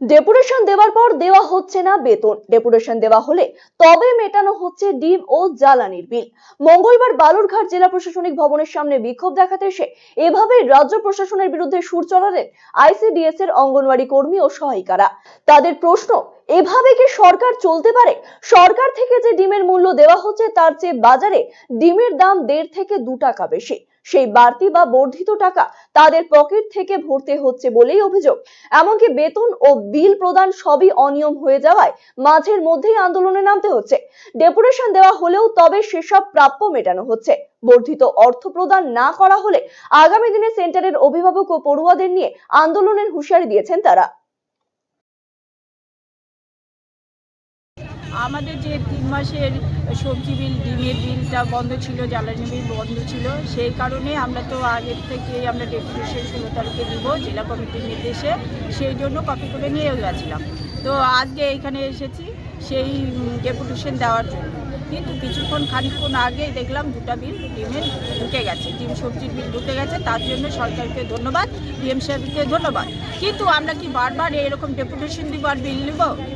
Deputation দেওয়ার পর দেওয়া হচ্ছে না বেতন। ডেপুটেশন দেওয়া হলে তবে মেটানো হচ্ছে ডিম ও জ্বালানির বিল। মঙ্গলবার বালুরঘাট জেলা প্রশাসনিক ভবনের সামনে বিক্ষোভ দেখাতে এসে এভাবে রাজ্য প্রশাসনের বিরুদ্ধে সুর চড়ালেন আইসিডিএস এর অঙ্গনওয়াড়ি কর্মী ও সহায়িকারা। তাদের প্রশ্ন এভাবে কি সরকার চলতে পারে? সরকার থেকে যে ডিমের মূল্য দেওয়া হচ্ছে, তার চেয়ে বাজারে ডিমের দাম দেড় থেকে দু টাকা বেশি। সেই বাড়তি বা বর্ধিত টাকা তাদের পকেট থেকে ভরতে হচ্ছে বলেই অভিযোগ। এমনকি বেতন ও বিল প্রদান সবই অনিয়ম হয়ে যাওয়ায় মাঝের মধ্যেই আন্দোলনে নামতে হচ্ছে। ডেপুটেশন দেওয়া হলেও তবে সেসব প্রাপ্য মেটানো হচ্ছে। বর্ধিত অর্থ প্রদান না করা হলে আগামী দিনে সেন্টারের অভিভাবক ও পড়ুয়াদের নিয়ে আন্দোলনের হুঁশিয়ারি দিয়েছেন তারা। আমাদের যে তিন মাসের সবজি বিল, ডিমের বিলটা বন্ধ ছিল, জ্বালানি বিল বন্ধ ছিল, সেই কারণে আমরা তো আগের থেকে আমরা ডেপুটেশন ষোলো তারিখে দিব, জেলা কমিটির নির্দেশে, সেই জন্য কপি করে নিয়ে গেছিলাম। তো আজকে এখানে এসেছি, সেই ডেপুটেশন দেওয়ার জন্য। কিন্তু কিছুক্ষণ, খানিকক্ষণ আগে দেখলাম দুটা বিল ডিমের ঢুকে গেছে, ডিম সবজির বিল ঢুকে গেছে, তার জন্য সরকারকে ধন্যবাদ, ডিএম সাহেবকে ধন্যবাদ। কিন্তু আমরা কি বারবার এরকম ডেপুটেশন দিব আর বিল নিব?